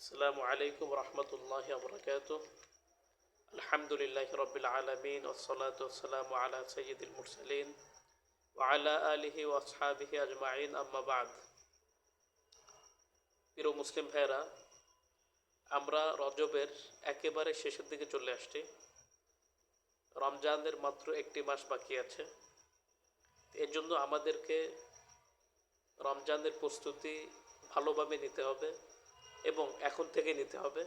আসসালামু আলাইকুম রহমতুল্লাহ আবরকাত আলহামদুলিল্লাহ রবিল আলমিন ওসলাতাম আলা সঈদুল মুরসালিন আলা আলহি ওসহাবিহি আজমাইন আম্মাবাদ প্রিয় মুসলিম ভাইরা আমরা রজবের একেবারে শেষের দিকে চলে আসছি। রমজানের মাত্র একটি মাস বাকি আছে। এর জন্য আমাদেরকে রমজানের প্রস্তুতি ভালোভাবে নিতে হবে। এবং এখন থেকে নিতে হবে।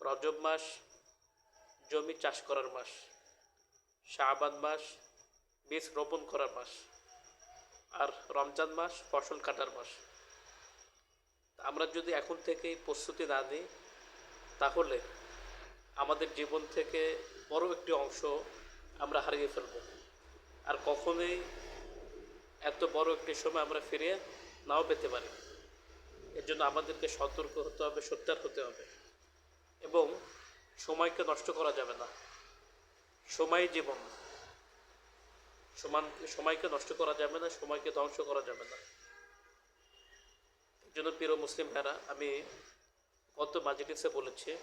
রজব মাস, জমি চাষ করার মাস শাহবান মাস, বীজ রোপণ করার মাস, আর রমজান মাস, ফসল কাটার মাস। আমরা যদি এখন থেকেই প্রস্তুতি না নিই, তাহলে আমাদের জীবন থেকে বড় একটি অংশ আমরা হারিয়ে ফেলব। আর কখনোই এত বড় একটি সময় আমরা ফিরিয়ে নাও পেতে পারি। এর জন্য আমাদেরকে সতর্ক হতে হবে সত্যার হতে হবে। এবং সময়কে নষ্ট করা যাবে না। সময় জীবন। সমান, সময়কে নষ্ট করা যাবে না, সময়কে ধ্বংস করা যাবে না। জন্য প্রিয় মুসলিম ভাইরা আমি গত মাজলিসে বলেছি,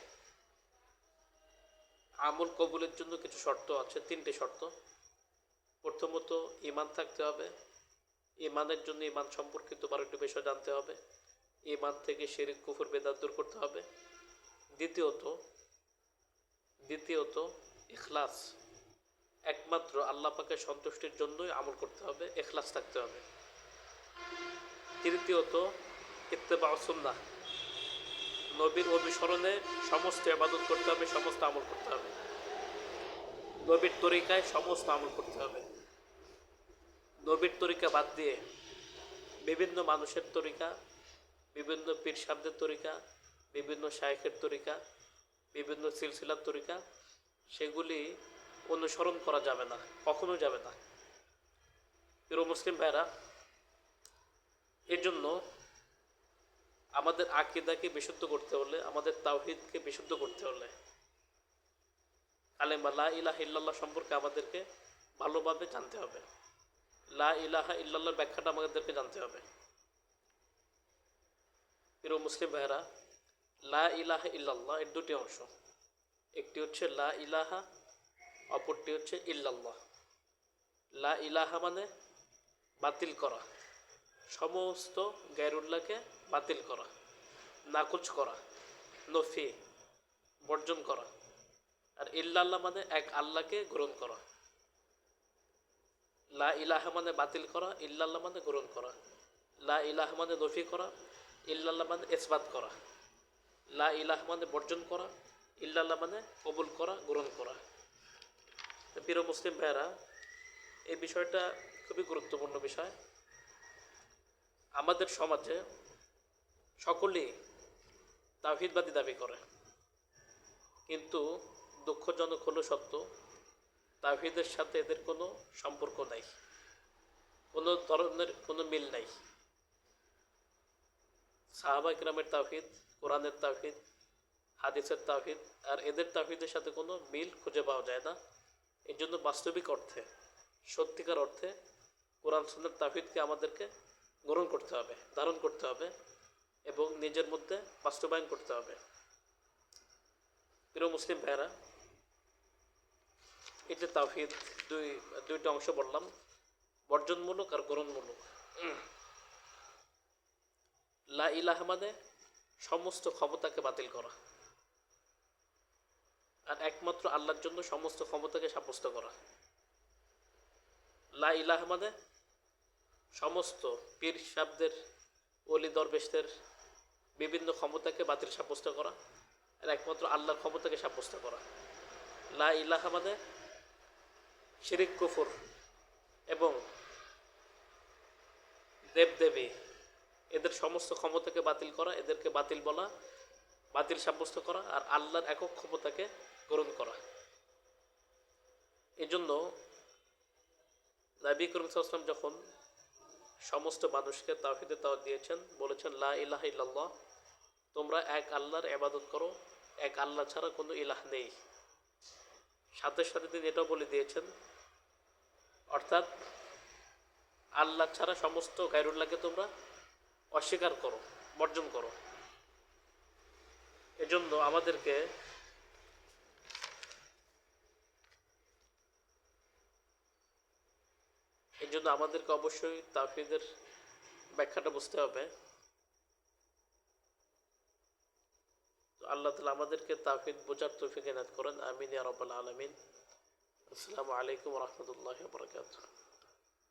আমল কবুলের জন্য কিছু শর্ত আছে, তিনটে শর্ত। প্রথমত ইমান থাকতে হবে। ইমানের জন্য ইমান সম্পর্কিত বারোটি বিষয় জানতে হবে। ইমান থেকে শিরিক, কুফর, বেদাত দূর করতে হবে। দ্বিতীয়ত দ্বিতীয়ত ইখলাস। একমাত্র আল্লাহ পাকের সন্তুষ্টির জন্যই আমল করতে হবে এখলাস থাকতে হবে। তৃতীয়ত ইত্তেবা সুন্নাহ। নবীর অনুসরণে সমস্ত ইবাদত করতে হবে, সমস্ত আমল করতে হবে। নবীর তরিকায় সমস্ত আমল করতে হবে। নবীর তরিকা বাদ দিয়ে বিভিন্ন মানুষের তরিকা বিভিন্ন পীর সাবদের তরিকা, বিভিন্ন শায়েখের তরিকা, বিভিন্ন সিলসিলার তরিকা, সেগুলি অনুসরণ করা যাবে না, কখনো যাবে না। প্রিয় মুসলিম ভাইরা এর জন্য আমাদের আকিদাকে বিশুদ্ধ করতে হলে, আমাদের তাওহিদকে বিশুদ্ধ করতে হলে, কালেমা লা ইলাহা ইল্লাল্লাহ সম্পর্কে আমাদেরকে ভালোভাবে জানতে হবে। লা ইলাহা ইল্লাল্লাহর ব্যাখ্যাটা আমাদেরকে জানতে হবে। প্রিয় মুসলিম ভাইরা লা ইলাহা ইল্লাল্লাহ এর দুটি অংশ। একটি হচ্ছে লা ইলাহা, অপরটি হচ্ছে ইল্লাল্লাহ। লা ইলাহা মানে বাতিল করা। সমস্ত গায়রুল্লাহকে বাতিল করা, নাকুচ করা, নফি, বর্জন করা। আর ইল্লাল্লাহ মানে এক আল্লাহকে গ্রহণ করা। লা ইলাহা মানে বাতিল করা, ইল্লাল্লাহ মানে গ্রহণ করা। লা ইলাহা মানে নফি করা ইল্লাল্লাহ মানে ইসবাত করা। লা ইলাহ মানে বর্জন করা, ইল্লাল্লাহ মানে কবুল করা, গ্রহণ করা। প্রিয় মুসলিম ভাইয়েরা, এই বিষয়টা খুবই গুরুত্বপূর্ণ বিষয়। আমাদের সমাজে সকলেই তাহিদবাদী দাবি করে। কিন্তু দুঃখজনক হলো সত্য তাহিদের সাথে এদের কোনো সম্পর্ক নাই। কোনো ধরনের কোনো মিল নাই। সাহাবা ইকরামের তাহিদ কোরআনের তাফিদ হাদিসের তাহিদ আর এদের তাফিদের সাথে কোনো মিল খুঁজে পাওয়া যায় না। এর জন্য বাস্তবিক অর্থে, সত্যিকার অর্থে কোরআন সুন্নার তাফিদকে আমাদেরকে গ্রহণ করতে হবে, ধারণ করতে হবে এবং নিজের মধ্যে বাস্তবায়ন করতে হবে। প্রিয় মুসলিম ভাইয়েরা, এই যে তাহিদ দুই, দুইটা অংশ বললাম, বর্জনমূলক আর গ্রহণমূলক। লা ইলাহা মানে সমস্ত ক্ষমতাকে বাতিল করা। আর একমাত্র আল্লাহর জন্য সমস্ত ক্ষমতাকে সাব্যস্ত করা। লা ইলাহা মানে সমস্ত পীর সাবদের অলি দরবেশদের বিভিন্ন ক্ষমতাকে বাতিল সাব্যস্ত করা। আর একমাত্র আল্লাহর ক্ষমতাকে সাব্যস্ত করা। লা ইলাহা মানে শিরিক, কুফর এবং দেবদেবী। এদের সমস্ত ক্ষমতাকে বাতিল করা, এদেরকে বাতিল বলা, বাতিল সাব্যস্ত করা আর আল্লাহর একক ক্ষমতাকে গ্রহণ করা। এজন্য নবী করিম সাল্লাম যখন সমস্ত মানুষকে তাহিদে তাও দিয়েছেন, বলেছেন, লা ইলাহ ইল্লাল্লাহ, তোমরা এক আল্লাহর এবাদত করো, এক আল্লাহ ছাড়া কোনো ইলাহ নেই। সাথে সাথে তিনি এটাও বলে দিয়েছেন, অর্থাৎ আল্লাহ ছাড়া সমস্ত গায়রুল্লাহকে তোমরা অস্বীকার করো, বর্জন করো। এজন্য আমাদেরকে এই জন্য আমাদেরকে অবশ্যই তাফিদের ব্যাখ্যাটা বুঝতে হবে। আল্লাহ তালা আমাদেরকে তাফিদ বোঝার তৌফিক এনাত করেন। আমিন ইয়া রব্বাল আলমিন। আসসালামু আলাইকুম রহমতুল্লাহ বরকাত